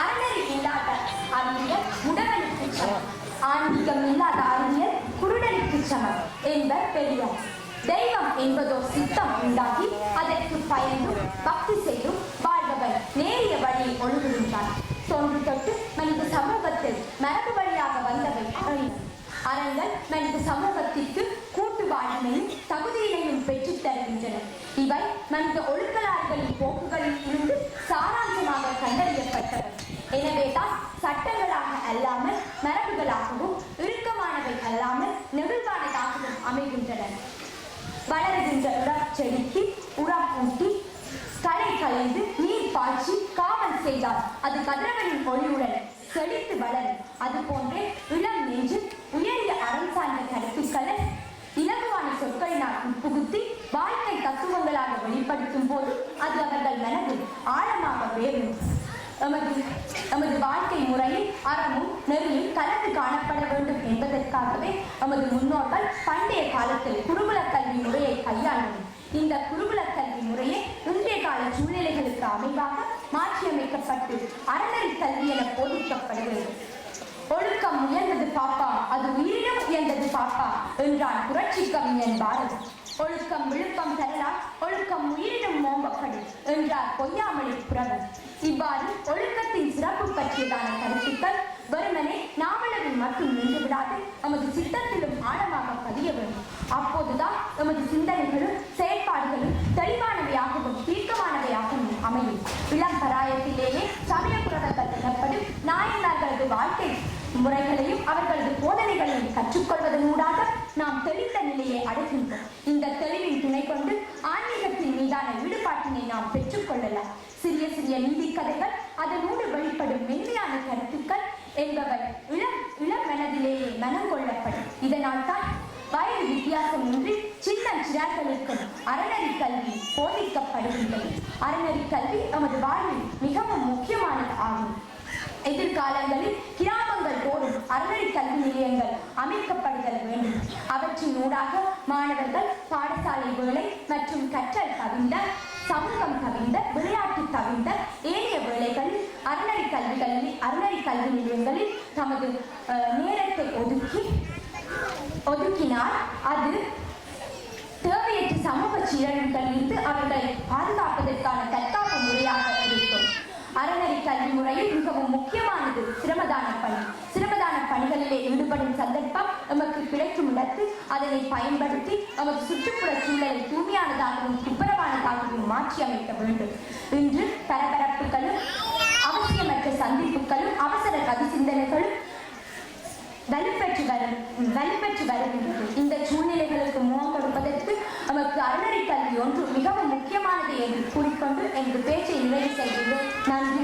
அறநெறி இல்லாத அறிஞர் உடவனுக்கு சமம். ஆன்மீகம் இல்லாத அறிஞர் குருடனுக்கு சமம் என்பர் பெரியார். தெய்வம் என்பதோ சித்தம் உண்டாகி அதற்கு பயனும் பக்தி செய்தும் வாழ்பவர் நேரிய வழியை ஒழுங்குகின்றார். தோன்று தொட்டு மனித சமூகத்தில் மரபு வழியாக வந்தவை அரண்கள் அரண்கள் மனித சமூகத்திற்கு கூட்டு வாழ்மையும் தகுதியினையும் பெற்றுத் தருகின்றன. இவை மனித ஒழுக்க எனவே தான் சட்டங்களாக அல்லாமல் மரபுகளாகவும் இறுக்கமானவை அல்லாமல் நெகிழ்வானதாகவும் அமைகின்றன. வளருகின்ற உரம் செடிக்கு உரம் ஊட்டி களை கலைந்து நீர் பாய்ச்சி காவல் செய்தால் அது கதிரவனின் ஒளியுடன் செழித்து வளரும். அதுபோன்றே இளம் நெஞ்சு உயரிய அறம் சார்ந்த கருத்துக்களை இலகுவான சொற்களினால் உட்புகுத்தி வாழ்க்கை தத்துவங்களாக வெளிப்படுத்தும் போது அது அவர்கள் மனதில் ஆழமாக வேறும் எமது எமது வாழ்க்கை முறையில் அறமும் நெறியும் கலந்து காணப்பட வேண்டும் என்பதற்காகவே எமது முன்னோர்கள் பண்டைய காலத்தில் குருகுல கல்வி முறையை கையாண்டனர். இந்த குருகுல கல்வி முறையே இன்றைய கால சூழ்நிலைகளுக்கு அமைவாக மாற்றியமைக்கப்பட்டு அறநெறி கல்வி என போதிக்கப்படுகிறது. ஒழுக்கம் உயர்ந்தது பாப்பா அது உயிரினும் உயர்ந்தது பாப்பா என்றான் புரட்சி கவிஞன் பாரதி. ஒழுக்கம் விழுப்பம் தரலாம் ஒழுக்கம் உயிரினும் மோம்பப்படும் என்றார் பொய்யாமொழி புறவர் இவ்வாறு வரலாறு நமது சித்தத்திலும் ஆழமாக பதிய வேண்டும். அப்போதுதான் நமது சிந்தனைகளும் செயல்பாடுகளும் தெளிவானவையாகவும் தீர்க்கமானவையாகவும் அமையும். இளம் பராயத்திலேயே சமயப்புறவர்கள் எனப்படும் நாயன்மார்களது வாழ்க்கை முறைகளையும் அவர்களது போதனைகளையும் கற்றுக்கொள்வதன் ஊடாக நாம் தெளிந்த நிலையை அடைகின்றோம். இந்த தெளிவின் துணை கொண்டு ஆன்மீகத்தின் மீதான ஈடுபாட்டினை நாம் பெற்றுக்கொள்ளலாம் சிறிய சிறிய நீதி கதைகள் அதனோடு வெளிப்படும் மென்மையான கருத்துக்கள் என்பவை இளம் மனதிலேயே மனம் கொள்ளப்படும் இதனால் தான் வயது வித்தியாசம் இன்றி சின்ன சிறார்களுக்கும் அறநெறி கல்வி போதிக்கப்படுகின்றது. அறநெறி கல்வி நமது வாழ்வில் மிகவும் முக்கியமானது ஆகும். எதிர்காலங்களில் கிராமங்கள் தோறும் அறநெறி கல்வி நிலையங்கள் அமைக்கப்படுதல் வேண்டும். அவற்றின் ஊடாக மாணவர்கள் பாடசாலை வேலை மற்றும் கற்றல் கவிழ்ந்த சமூகம் கவிழ்ந்த விளையாட்டு கவிழ்ந்த ஏனைய வேலைகளில் அறநெறி கல்விகளில் அறநெறி கல்வி நிலையங்களில் தமது நேரத்தை ஒதுக்கி ஒதுக்கினால் அது தேவையற்ற சமூக சீரழிவுகளிலிருந்து அவர்களை பாதுகாப்பதற்கான தற்காப்பு முறையாக இருக்கும். அறநெறி கல்வி முறையில் மிகவும் முக்கியமானது சிரமதான பணி. சிரமதான பணிகளிலே ஈடுபடும் சந்தர்ப்பம் நமக்கு கிடைக்கும் இடத்தில் அதனை பயன்படுத்தி நமது சுற்றுப்புற சூழலை தூய்மையானதாகவும் துப்புரவானதாகவும் மாற்றி அமைக்க வேண்டும். இன்று பரபர சந்திப்புகளும் அவசர கவி சிந்தனைகளும் வலுப்பெற்று வரும் வலுப்பெற்று வருகின்றது. இந்த சூழ்நிலைகளுக்கு முகம் கொடுப்பதற்கு நமக்கு அறநெறி கல்வி ஒன்று மிகவும் முக்கியமானது என்று கூறிக்கொண்டு எனது பேச்சை நிறைவு செய்கிறேன். நன்றி